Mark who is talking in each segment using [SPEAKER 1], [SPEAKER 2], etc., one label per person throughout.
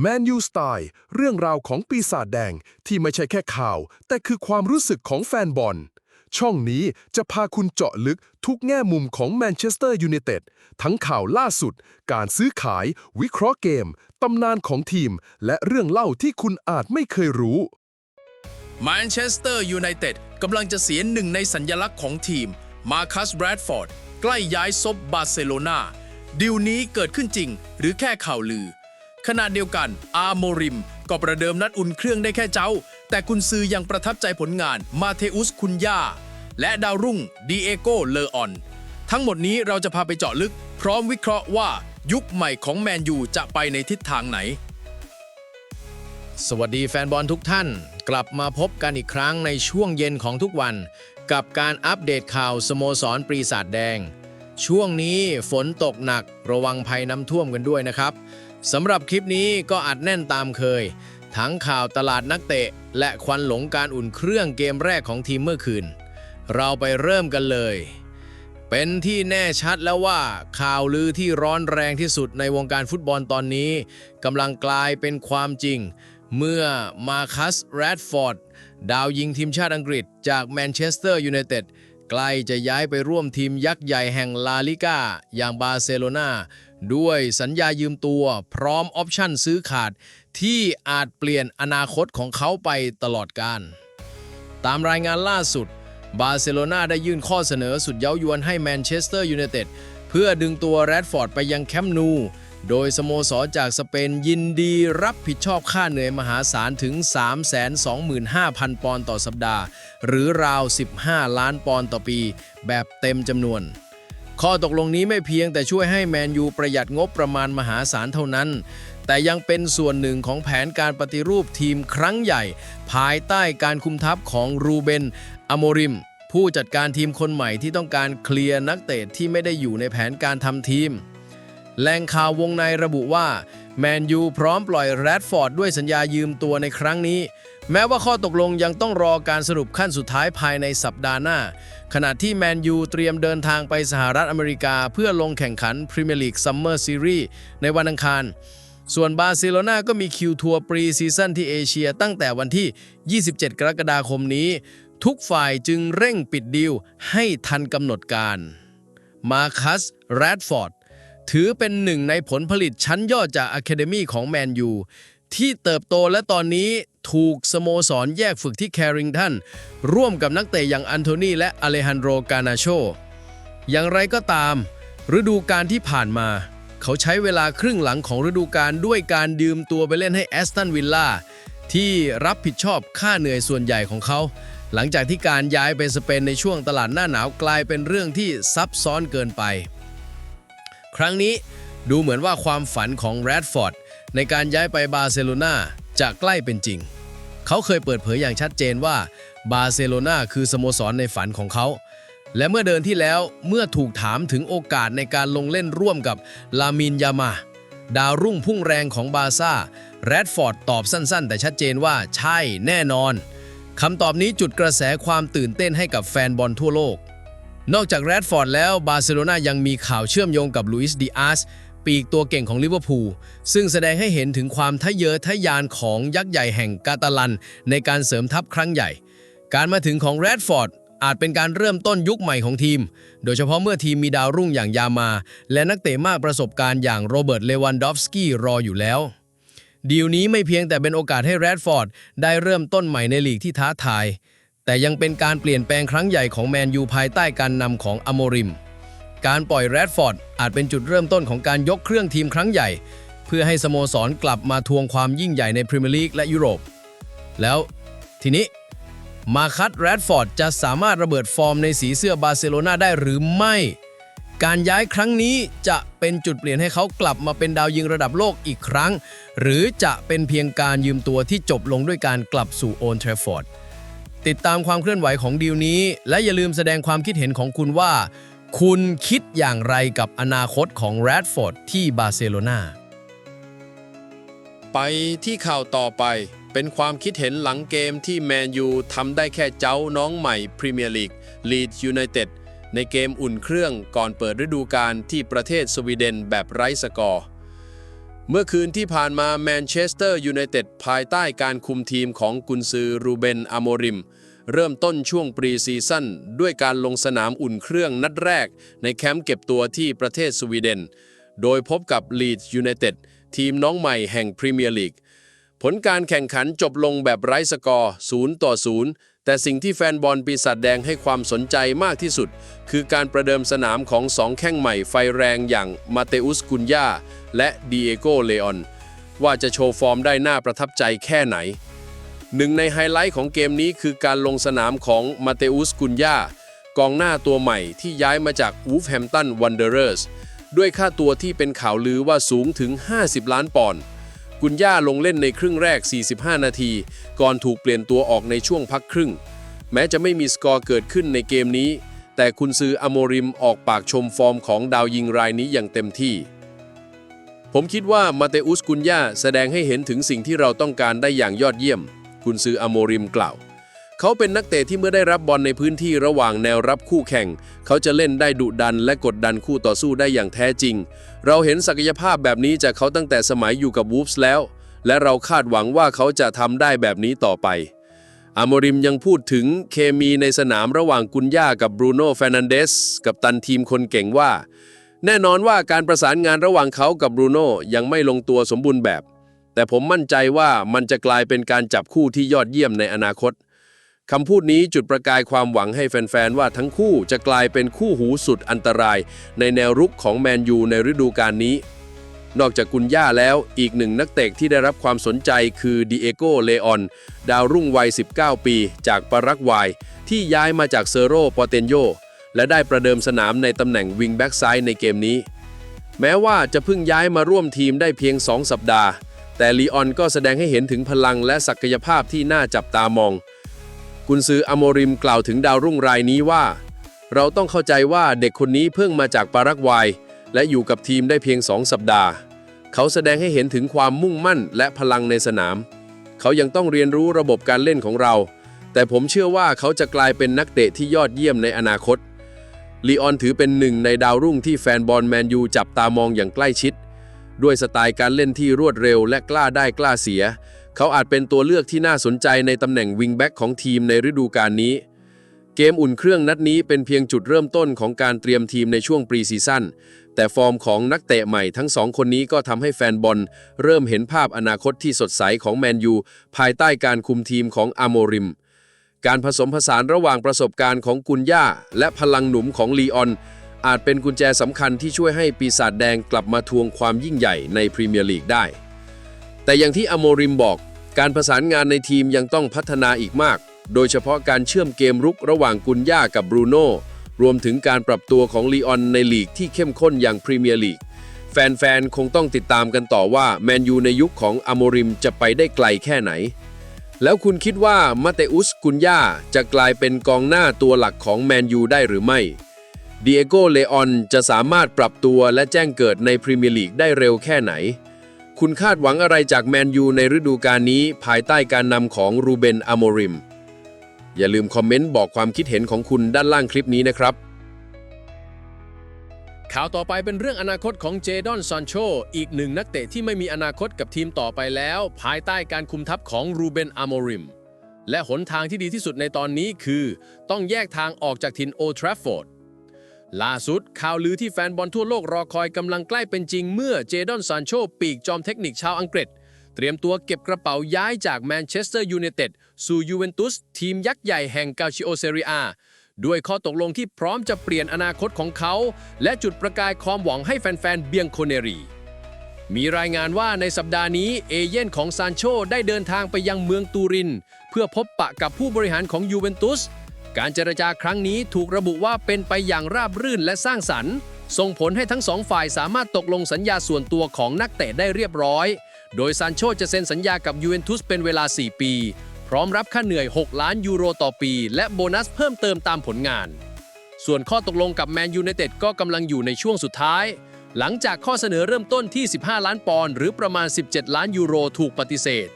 [SPEAKER 1] แมนยูสไตล์เรื่องราวของปีศาจแดงที่ไม่ใช่แค่ข่าว แต่คือความรู้สึกของแฟนบอล ช่องนี้จะพาคุณเจาะลึกทุกแง่มุมของแมนเชสเตอร์ยูไนเต็ดทั้งข่าวล่าสุด การซื้อขาย วิเคราะห์เกม ตำนานของทีม และเรื่องเล่าที่คุณอาจไม่เคยรู้
[SPEAKER 2] แมนเชสเตอร์ยูไนเต็ดกำลังจะเสียหนึ่งในสัญญลักษณ์ของทีม มาคัสแบรดฟอร์ด ใกล้ย้ายซบบาร์เซโลนาดีลนี้เกิดขึ้นจริงหรือแค่ข่าวลือ ขณะเดียวกัน อาร์โมริม ก็ประเดิมนัดอุ่นเครื่องได้แค่เจ้า แต่คุณซือยังประทับใจผลงานมาเทอุสคุนยาและดาวรุ่งดีเอโกเลออน ทั้งหมดนี้เราจะพาไปเจาะลึก พร้อมวิเคราะห์ว่ายุคใหม่ของแมนยูจะไปในทิศทางไหน
[SPEAKER 3] สวัสดีแฟนบอลทุกท่าน กลับมาพบกันอีกครั้งในช่วงเย็นของทุกวัน กับการอัปเดตข่าวสโมสรปีศาจแดง ช่วงนี้ฝนตกหนักระวังภัยน้ำท่วมกันด้วยนะครับ สำหรับคลิปนี้ก็อัดแน่นตามเคย ทั้งข่าวตลาดนักเตะ และควันหลงการอุ่นเครื่องเกมแรกของทีมเมื่อคืน เราไปเริ่มกันเลย เป็นที่แน่ชัดแล้วว่า ข่าวลือที่ร้อนแรงที่สุดในวงการฟุตบอลตอนนี้กำลังกลายเป็นความจริง เมื่อมาคัสแรดฟอร์ดดาวยิงทีมชาติอังกฤษจากแมนเชสเตอร์ยูไนเต็ดใกล้จะย้ายไปร่วมทีมยักษ์ใหญ่แห่งลาลิก้าอย่างบาร์เซโลนา ด้วยสัญญายืมตัวพร้อมออปชั่นซื้อขาด ที่อาจเปลี่ยนอนาคตของเขาไปตลอดกาลตามรายงานล่าสุด บาร์เซโลนาได้ยื่นข้อเสนอสุดเย้ายวนให้แมนเชสเตอร์ยูไนเต็ดเพื่อดึงตัวแรดฟอร์ดไปยังแคมป์นู โดยสโมสรจากสเปนยินดีรับผิดชอบค่าเหนื่อยมหาศาลถึง 325,000 ปอนด์ต่อสัปดาห์ หรือราว 15 ล้านปอนด์ต่อปี แบบเต็มจำนวน ข้อตกลงนี้ไม่เพียงแต่ช่วยให้แมนยูประหยัดงบประมาณมหาศาลเท่านั้น แต่ยังเป็นส่วนหนึ่งของแผนการปฏิรูปทีมครั้งใหญ่ ภายใต้การคุมทัพของรูเบนอโมริม ผู้จัดการทีมคนใหม่ที่ต้องการเคลียร์นักเตะที่ไม่ได้อยู่ในแผนการทำทีมแหล่งข่าววงในระบุว่า แมนยูพร้อมปล่อยแรดฟอร์ดด้วยสัญญายืมตัวในครั้งนี้ แม้ว่าข้อตกลงยังต้องรอการสรุปขั้นสุดท้ายภายในสัปดาห์หน้า ขณะที่แมนยูเตรียมเดินทางไปสหรัฐอเมริกา เพื่อลงแข่งขันพรีเมียร์ลีกซัมเมอร์ซีรีส์ในวันอังคาร ส่วนบาร์เซโลนาก็มีคิวทัวร์ปรีซีซั่นที่เอเชียตั้งแต่วันที่ 27 กรกฎาคมนี้ ทุกฝ่ายจึงเร่งปิดดีลให้ทันกำหนดการมาคัสแรดฟอร์ดถือเป็นหนึ่งในผลผลิตชั้นยอดจากอะคาเดมีของแมนยู ที่เติบโตและตอนนี้ถูกสโมสรแยกฝึกที่แคริงตันร่วมกับนักเตะอย่างอันโทนีและอเลฮันโดรกานาโช อย่างไรก็ตาม ฤดูกาลที่ผ่านมา เขาใช้เวลาครึ่งหลังของฤดูกาลด้วยการยืมตัวไปเล่นให้แอสตันวิลล่าที่รับผิดชอบค่าเหนื่อยส่วนใหญ่ของเขา หลังจากที่การย้ายไปสเปนในช่วงตลาดหน้าหนาวกลายเป็นเรื่องที่ซับซ้อนเกินไป ครั้งนี้ดูเหมือนว่าความฝันของแรดฟอร์ด ในการย้ายไปบาร์เซโลนาจะใกล้เป็นจริง เขาเคยเปิดเผยอย่างชัดเจนว่าบาร์เซโลนาคือสโมสรในฝันของเขา และเมื่อเดินที่แล้วเมื่อถูกถามถึงโอกาสในการลงเล่นร่วมกับลามินยามา ดาวรุ่งพุ่งแรงของบาซ่าแรดฟอร์ดตอบสั้นๆ แต่ชัดเจนว่าใช่แน่นอนคำตอบนี้จุดกระแสความตื่นเต้นให้กับแฟนบอลทั่วโลก นอกจากแรดฟอร์ดแล้วบาร์เซโลนายังมีข่าวเชื่อมโยงกับลุยส์ดิอาส ปีกตัวเก่งของลิเวอร์พูลซึ่งแสดงให้เห็นถึงความทะเยอทะยานของยักษ์ใหญ่แห่งกาตาลัน ในการเสริมทัพครั้งใหญ่ การมาถึงของแรดฟอร์ดอาจเป็นการเริ่มต้นยุคใหม่ของทีม โดยเฉพาะเมื่อทีมมีดาวรุ่งอย่างยามา และนักเตะมากประสบการณ์อย่างโรเบิร์ตเลวันดอฟสกี้รออยู่แล้วดีลนี้ไม่เพียงแต่เป็นโอกาสให้แรดฟอร์ดได้เริ่มต้นใหม่ในลีกที่ท้าทาย แต่ยังเป็นการเปลี่ยนแปลงครั้งใหญ่ของแมนยูภายใต้การนำของอโมริม การปล่อยแรดฟอร์ดอาจเป็นจุดเริ่มต้นของการยกเครื่องทีมครั้งใหญ่ เพื่อให้สโมสรกลับมาทวงความยิ่งใหญ่ในพรีเมียร์ลีกและยุโรป แล้วทีนี้มาคัตแรดฟอร์ดจะสามารถระเบิดฟอร์มในสีเสื้อบาร์เซโลนาได้หรือไม่ การย้ายครั้งนี้จะเป็นจุดเปลี่ยนให้เขากลับมาเป็นดาวยิงระดับโลกอีกครั้ง หรือจะเป็นเพียงการยืมตัวที่จบลงด้วยการกลับสู่โอนเทรฟอร์ดติดตามความเคลื่อนไหวของดีลนี้ และอย่าลืมแสดงความคิดเห็นของคุณว่า คุณคิดอย่างไรกับอนาคตของแรดฟอร์ดที่บาร์เซโลนา
[SPEAKER 2] ไปที่ข่าวต่อไปเป็นความคิดเห็นหลังเกมที่แมนยูทำได้แค่เจ้าน้องใหม่พรีเมียร์ลีกลีดยูไนเต็ดในเกมอุ่นเครื่องก่อนเปิดฤดูกาลที่ประเทศสวีเดนแบบไร้สกอร์
[SPEAKER 3] เมื่อคืนที่ผ่านมาแมนเชสเตอร์ยูไนเต็ดภายใต้การคุมทีมของกุนซือรูเบนอโมริม เริ่มต้นช่วงปรีซีซั่นด้วยการลงสนามอุ่นเครื่องนัดแรก ในแคมป์เก็บตัวที่ประเทศสวีเดน โดยพบกับลีดส์ยูไนเต็ดทีมน้องใหม่แห่งพรีเมียร์ลีก ผลการแข่งขันจบลงแบบไร้สกอร์0ต่อ0แต่สิ่งที่แฟนบอลปีศาจแดงให้ความสนใจมากที่สุด คือการประเดิมสนามของสองแข้งใหม่ไฟแรงอย่างมาเตอุสกุนยาและดีเอโกเลออนว่าจะโชว์ฟอร์มได้น่าประทับใจแค่ไหน หนึ่งในไฮไลท์ของเกมนี้คือการลงสนามของมาเตอุสกุนยากองหน้าตัวใหม่ที่ย้ายมาจากวูฟแฮมตันวันเดอร์เรสด้วยค่าตัวที่เป็นข่าวลือว่าสูงถึง 50 ล้านปอนด์กุนย่าลงเล่นในครึ่งแรก 45 นาที ก่อนถูกเปลี่ยนตัวออกในช่วงพักครึ่ง แม้จะไม่มีสกอร์เกิดขึ้นในเกมนี้ แต่คุณซืออโมริมออกปากชมฟอร์มของดาวยิงรายนี้อย่างเต็มที่ ผมคิดว่ามาเตอุสกุนย่าแสดงให้เห็นถึงสิ่งที่เราต้องการได้อย่างยอดเยี่ยม คุณซืออโมริมกล่าว เขาเป็นนักเตะที่เมื่อได้รับบอลในพื้นที่ระหว่างแนวรับคู่แข่ง เขาจะเล่นได้ดุดันและกดดันคู่ต่อสู้ได้อย่างแท้จริง เราเห็นศักยภาพแบบนี้จากเขาตั้งแต่สมัยอยู่กับวูฟส์แล้ว และเราคาดหวังว่าเขาจะทำได้แบบนี้ต่อไปอาโมริมยังพูดถึงเคมีในสนามระหว่างกุนย่ากับบรูโน่เฟรนันเดสกับตันทีมคนเก่งว่า แน่นอนว่าการประสานงานระหว่างเขากับบรูโน่ยังไม่ลงตัวสมบูรณ์แบบ แต่ผมมั่นใจว่ามันจะกลายเป็นการจับคู่ที่ยอดเยี่ยมในอนาคตคำพูดนี้จุดประกายความหวังให้แฟน ๆ ว่าทั้งคู่จะกลายเป็นคู่หูสุดอันตราย ในแนวรุกของแมนยูในฤดูกาลนี้ นอกจากกุนย่าแล้วอีกหนึ่งนักเตะที่ได้รับความสนใจคือดิเอโกเลออน ดาวรุ่งวัย 19 ปี จากปารากวัย ที่ย้ายมาจากเซโรปอเตนโย และได้ประเดิมสนามในตำแหน่งวิงแบ็กซ้ายในเกมนี้ แม้ว่าจะเพิ่งย้ายมาร่วมทีมได้เพียง 2 สัปดาห์ แต่ลีออนก็แสดงให้เห็นถึงพลังและศักยภาพที่น่าจับตามอง กุนซืออโมริมกล่าวถึงดาวรุ่งรายนี้ว่า เราต้องเข้าใจว่าเด็กคนนี้เพิ่งมาจากปารากวัย และอยู่กับทีมได้เพียง2สัปดาห์ เขาแสดงให้เห็นถึงความมุ่งมั่นและพลังในสนาม เขายังต้องเรียนรู้ระบบการเล่นของเรา แต่ผมเชื่อว่าเขาจะกลายเป็นนักเตะที่ยอดเยี่ยมในอนาคตลีออนถือเป็นหนึ่งในดาวรุ่งที่แฟนบอลแมนยูจับตามองอย่างใกล้ชิด ด้วยสไตล์การเล่นที่รวดเร็วและกล้าได้กล้าเสีย เขาอาจเป็นตัวเลือกที่น่าสนใจในตำแหน่งวิงแบ็กของทีมในฤดูกาลนี้ เกมอุ่นเครื่องนัดนี้เป็นเพียงจุดเริ่มต้นของการเตรียมทีมในช่วงปรีซีซั่น แต่ฟอร์มของนักเตะใหม่ทั้งสองคนนี้ก็ทำให้แฟนบอล เริ่มเห็นภาพอนาคตที่สดใสของแมนยูภายใต้การคุมทีมของอาโมริม การผสมผสานระหว่างประสบการณ์ของกุนย่าและพลังหนุ่มของลีออน อาจเป็นกุญแจสำคัญที่ช่วยให้ปีศาจแดงกลับมาทวงความยิ่งใหญ่ในพรีเมียร์ลีกได้ แต่อย่างที่อโมริมบอก การประสานงานในทีมยังต้องพัฒนาอีกมาก โดยเฉพาะการเชื่อมเกมรุกระหว่างกุนย่ากับบรูโน่รวมถึงการปรับตัวของลีออนในลีกที่เข้มข้นอย่างพรีเมียร์ลีกแฟนๆ คงต้องติดตามกันต่อว่าแมนยูในยุคของอโมริมจะไปได้ไกลแค่ไหน แล้วคุณคิดว่ามาเตอุสกุนย่าจะกลายเป็นกองหน้าตัวหลักของแมนยูได้หรือไม่ ดิเอโก เลออนจะสามารถปรับตัวและแจ้งเกิดในพรีเมียร์ลีกได้เร็วแค่ไหน คุณคาดหวังอะไรจากแมนยูในฤดูกาลนี้ภายใต้การนำของรูเบน อโมริม อย่าลืมคอมเมนต์บอกความคิดเห็นของคุณด้านล่างคลิปนี้นะครับ
[SPEAKER 4] ข่าวต่อไปเป็นเรื่องอนาคตของเจดอนซานโชอีกหนึ่งนักเตะที่ไม่มีอนาคตกับทีมต่อไปแล้ว ภายใต้การคุมทัพของรูเบน อโมริม และหนทางที่ดีที่สุดในตอนนี้คือ ต้องแยกทางออกจากทินโอทราฟฟอร์ด ล่าสุด ข่าวลือที่แฟนบอลทั่วโลกรอคอยกำลังใกล้เป็นจริงเมื่อเจดอนซานโชปีกจอมเทคนิคชาวอังกฤษ เตรียมตัวเก็บกระเป๋าย้ายจากแมนเชสเตอร์ยูไนเต็ดสู่ยูเวนตุสทีมยักษ์ใหญ่แห่งกาชิโอเซเรียด้วยข้อตกลงที่พร้อมจะเปลี่ยนอนาคตของเขา และจุดประกายความหวังให้แฟนๆเบียงโคเนรี มีรายงานว่าในสัปดาห์นี้เอเย่นของซานโชได้เดินทางไปยังเมืองตูริน เพื่อพบปะกับผู้บริหารของยูเวนตุส การเจรจาครั้งนี้ถูกระบุว่าเป็นไปอย่างราบรื่นและสร้างสรรค์ส่งผลให้ทั้งสองฝ่ายสามารถตกลงสัญญาส่วนตัวของนักเตะได้เรียบร้อย โดยซานโชจะเซ็นสัญญากับยูเวนตุสเป็นเวลา 4 ปี พร้อมรับค่าเหนื่อย 6 ล้านยูโรต่อปี และโบนัสเพิ่มเติมตามผลงาน ส่วนข้อตกลงกับแมนยูไนเต็ดก็กำลังอยู่ในช่วงสุดท้าย หลังจากข้อเสนอเริ่มต้นที่ 15 ล้านปอนด์หรือประมาณ 17 ล้านยูโรถูกปฏิเสธ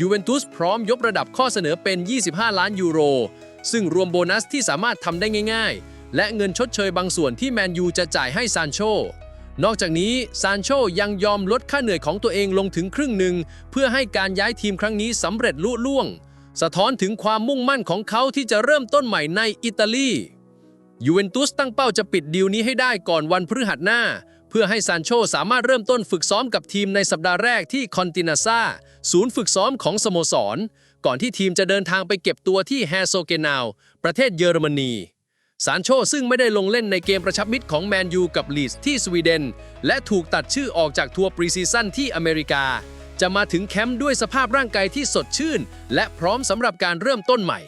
[SPEAKER 4] ยูเวนตุสพร้อมยกระดับข้อเสนอเป็น 25 ล้านยูโร ซึ่งรวมโบนัสที่สามารถทำได้ง่าย ๆ และเงินชดเชยบางส่วนที่แมนยูจะจ่ายให้ซานโช
[SPEAKER 3] นอกจากนี้ซานโชยังยอมลดค่าเหนื่อยของตัวเองลงถึงครึ่งหนึ่ง เพื่อให้การย้ายทีมครั้งนี้สำเร็จลุล่วง สะท้อนถึงความมุ่งมั่นของเขาที่จะเริ่มต้นใหม่ในอิตาลียูเวนตุสตั้งเป้าจะปิดดีลนี้ให้ได้ก่อนวันพฤหัสหน้า พื่อให้ซานโชสามารถเริ่มต้นฝึกซ้อมกับทีมในสัปดาห์แรกที่คอนตินาซาศูนย์ฝึกซ้อมของสโมสร ก่อนที่ทีมจะเดินทางไปเก็บตัวที่แฮโซเกนาว ประเทศเยอรมนีซานโชซึ่งไม่ได้ลงเล่นในเกมประชับมิตรของแมนยูกับลีดส์ที่สวีเดน และถูกตัดชื่อออกจากทัวร์ปรีซีซั่นที่อเมริกา จะมาถึงแคมป์ด้วยสภาพร่างกายที่สดชื่น และพร้อมสำหรับการเริ่มต้นใหม่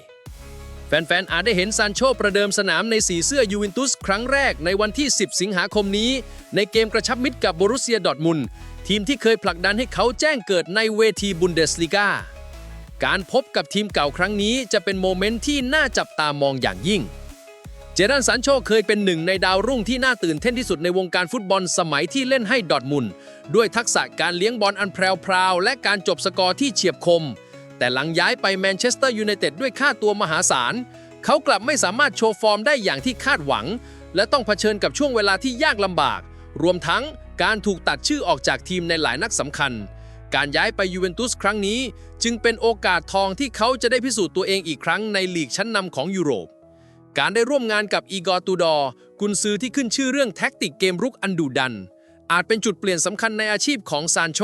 [SPEAKER 3] แฟนๆ อาจได้เห็นซานโชประเดิมสนามในสีเสื้อยูเวนตุสครั้งแรกในวันที่ 10 สิงหาคมนี้ ในเกมกระชับมิตรกับโบรุเซียดอร์ทมุนทีมที่เคยผลักดันให้เขาแจ้งเกิดในเวทีบุนเดสลีกาการพบกับทีมเก่าครั้งนี้จะเป็นโมเมนต์ที่น่าจับตามองอย่างยิ่ง เจดันสันโชเคยเป็นหนึ่งในดาวรุ่งที่น่าตื่นเต้นที่สุดในวงการฟุตบอลสมัยที่เล่นให้ดอร์ทมุนด์ด้วยทักษะการเลี้ยงบอลอันแพรวๆและการจบสกอร์ที่เฉียบคม แต่หลังย้ายไปแมนเชสเตอร์ยูไนเต็ดด้วยค่าตัวมหาศาล เขากลับไม่สามารถโชว์ฟอร์มได้อย่างที่คาดหวัง และต้องเผชิญกับช่วงเวลาที่ยากลำบาก รวมทั้งการถูกตัดชื่อออกจากทีมในหลายนัดสำคัญ การย้ายไปยูเวนตุสครั้งนี้ จึงเป็นโอกาสทองที่เขาจะได้พิสูจน์ตัวเองอีกครั้งในลีกชั้นนำของยุโรป การได้ร่วมงานกับอีกอร์ตูดอร์กุนซือที่ขึ้นชื่อเรื่องแท็กติกเกมรุกอันดุดัน อาจเป็นจุดเปลี่ยนสำคัญในอาชีพของซานโช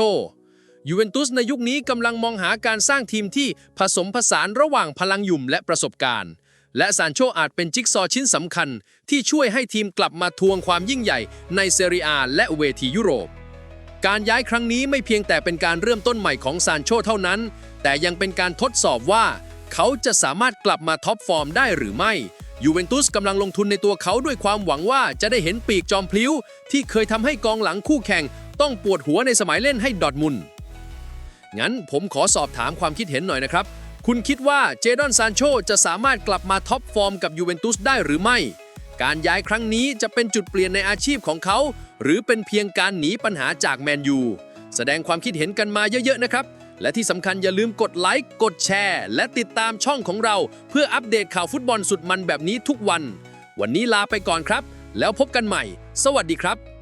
[SPEAKER 3] ยูเวนตุสในยุคนี้กำลังมองหาการสร้างทีมที่ผสมผสานระหว่างพลังหยุ่มและประสบการณ์ และซานโชอาจเป็นจิ๊กซอชิ้นสำคัญ ที่ช่วยให้ทีมกลับมาทวงความยิ่งใหญ่ในเซเรียและเวทียุโรป การย้ายครั้งนี้ไม่เพียงแต่เป็นการเริ่มต้นใหม่ของซานโชเท่านั้น แต่ยังเป็นการทดสอบว่า เขาจะสามารถกลับมาท็อปฟอร์มได้หรือไม่ยูเวนตุสกำลังลงทุนในตัวเขาด้วยความหวังว่าจะได้เห็นปีกจอมพลิ้ว ที่เคยทำให้กองหลังคู่แข่ง ต้องปวดหัวในสมัยเล่นให้ดอทมุน งั้นผมขอสอบถามความคิดเห็นหน่อยนะครับ คุณคิดว่าเจดอนซานโชจะสามารถกลับมาท็อปฟอร์มกับยูเวนตุสได้หรือไม่ การย้ายครั้งนี้จะเป็นจุดเปลี่ยนในอาชีพของเขา หรือเป็นเพียงการหนีปัญหาจากแมนยู แสดงความคิดเห็นกันมาเยอะๆนะครับและที่สำคัญอย่าลืมกดไลค์ กดแชร์ และติดตามช่องของเรา เพื่ออัปเดตข่าวฟุตบอลสุดมันแบบนี้ทุกวัน วันนี้ลาไปก่อนครับ แล้วพบกันใหม่ สวัสดีครับ